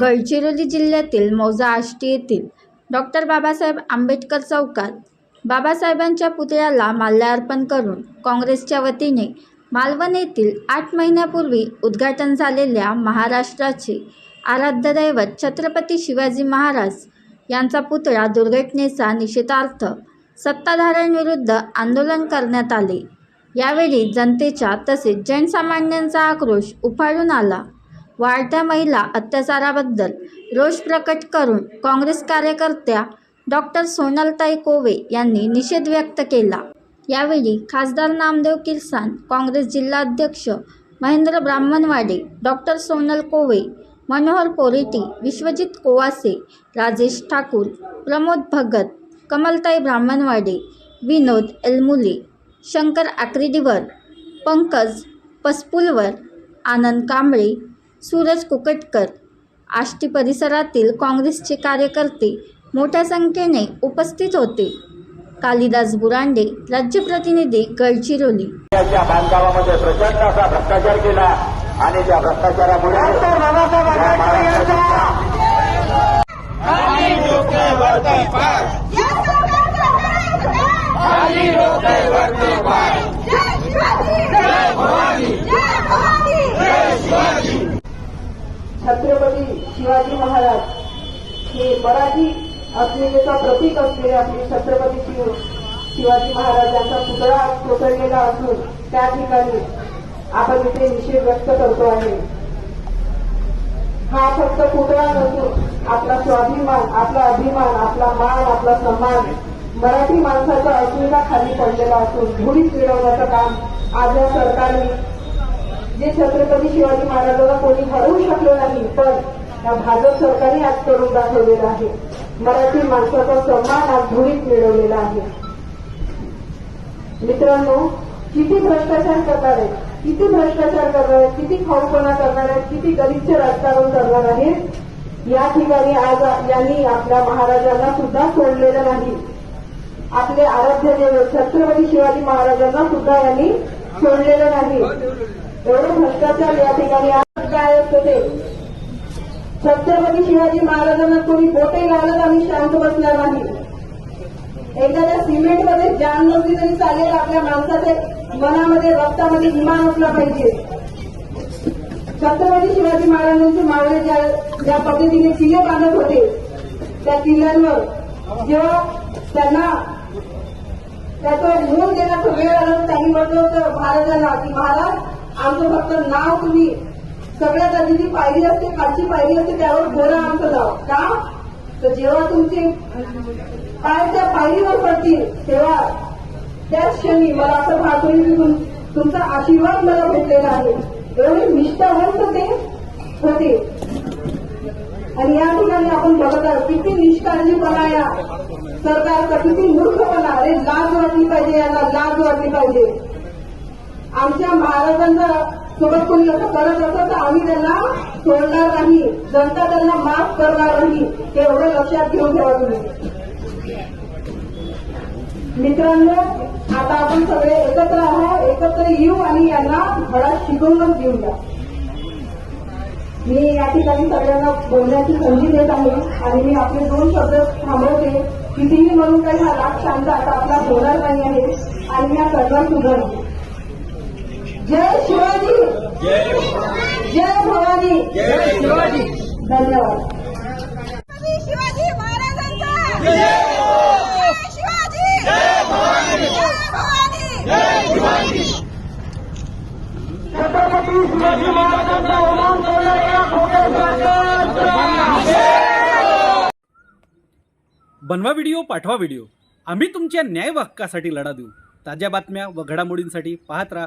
गडचिरोली जिल्ह्यातील मौजा आष्टी येथील डॉक्टर बाबासाहेब आंबेडकर चौकात बाबासाहेबांच्या पुतळ्याला माल्यार्पण करून काँग्रेसच्या वतीने मालवण येथील आठ महिन्यापूर्वी उद्घाटन झालेल्या महाराष्ट्राचे आराध्य दैवत छत्रपती शिवाजी महाराज यांचा पुतळा दुर्घटनेचा निषेधार्थ सत्ताधाऱ्यांविरुद्ध आंदोलन करण्यात आले. यावेळी जनतेच्या तसेच जनसामान्यांचा आक्रोश उफाळून आला. वाढत्या महिला अत्याचाराबद्दल रोष प्रकट करून काँग्रेस कार्यकर्त्या डॉक्टर सोनलताई कोवे यांनी निषेध व्यक्त केला. यावेळी खासदार नामदेव किरसान काँग्रेस जिल्हाध्यक्ष महेंद्र ब्राह्मणवाडे डॉक्टर सोनल कोवे मनोहर पोरेटी विश्वजित कोवासे राजेश ठाकूर प्रमोद भगत कमलताई ब्राह्मणवाडे विनोद एलमुले शंकर आक्रिडीवर पंकज पसपुलवर आनंद कांबळे सूरज कुकटकर. आष्टी परिसरातील काँग्रेसचे कार्यकर्ते मोठ्या संख्येने उपस्थित होते. कालिदास बुरांडे राज्य प्रतिनिधी गडचिरोली. या बांधकामामध्ये प्रचंड असा भ्रष्टाचार केला आणि त्या भ्रष्टाचारामुळे महाराष्ट्राच्या छत्रपती शिवाजी महाराज हे मराठी अस्मितेचा प्रतीक असलेले आपले छत्रपती शिव शिवाजी महाराज यांचा पुतळा कोसळलेला असून त्या ठिकाणी आपण इथे निषेध व्यक्त करतो आहे. हा फक्त पुतळा नसून आपला स्वाभिमान आपला अभिमान आपला मान आपला सन्मान मराठी माणसाचा अस्मिता खाली पडलेला असून धुळीत मिळवण्याचं काम आज या सरकारने जे छत्रपती शिवाजी महाराजांना कोणी हरवू शकलो नाही पण या भाजप सरकारने आज करून दाखवलेला आहे. मराठी माणसाचा सन्मान आज धुळीत मिळवलेला आहे. मित्रांनो किती भ्रष्टाचार करणार आहेत? किती भ्रष्टाचार करणार आहेत? किती खाऊपणा करणार आहेत? किती गरीबचे राजकारण करणार आहेत? या ठिकाणी आज यांनी आपल्या महाराजांना सुद्धा सोडलेलं नाही. आपले आराध्य देव छत्रपती शिवाजी महाराजांना सुद्धा यांनी सोडलेलं नाही. एवढं भ्रष्टाचार या ठिकाणी आज काय असतं ते? छत्रपती शिवाजी महाराजांना कोणी बोटे लावलं आम्ही शांत बसणार नाही. एखाद्या सिमेंटमध्ये जान नसली तरी चालेल आपल्या माणसाचे मनामध्ये रक्तामध्ये इमान असला पाहिजे. छत्रपती शिवाजी महाराजांचे मावळे ज्या ज्या पद्धतीने किल्ले बांधत होते त्या किल्ल्यांवर जेव्हा त्यांना त्याचं मूल देण्याचं वेळ आलं त्यांनी म्हटलं होतं महाराजांना की महाराज आमचं फक्त नाव तुम्ही सगळ्यात आधी जी पायरी असते खालची पायरी असते त्यावर गोरा आमचं नाव का? तर जेव्हा तुमचे पाय त्या पायरीवर पडतील तेव्हा त्याच क्षणी मला असं भास की तुमचा आशीर्वाद मला भेटलेला आहे. एवढे निष्ठावंत ते होते. आणि या ठिकाणी आपण बघत आहोत किती निष्काळजीपणा या सरकारचा किती मूर्खपणा. अरे लाज वाटली पाहिजे याला लाज वाटली पाहिजे. आमच्या महाराजांचा सोबत कोणी असं करत असं तर आम्ही त्यांना सोडणार नाही. जनता त्यांना माफ करणार नाही. हे एवढं लक्षात घेऊन ठेवा तुम्ही मित्रांनो आता आपण सगळे एकत्र आहोत. एकत्र येऊ आणि यांना धडा शिकवूनच देऊया मी या ठिकाणी सगळ्यांना बोलण्याची संधी देत आहे आणि मी आपले दोन शब्द थांबवते. कितीही म्हणून काही हा राग शांत आता आपला होणार नाही आहे आणि मी हा करणार जय शिवाजी. जय भवानी धन्यवाद छत्रपती शिवाजी. महाराजांचा जय शिवाजी जय भवानी. जय भवानी छत्रपती शिवाजी. महाराजांचा ओमान बनवा व्हिडिओ पाठवा व्हिडिओ. आम्ही तुमच्या न्याय व हक्कासाठी लढा देऊ. ताज्या बातम्या व घडामोडींसाठी पाहत राहा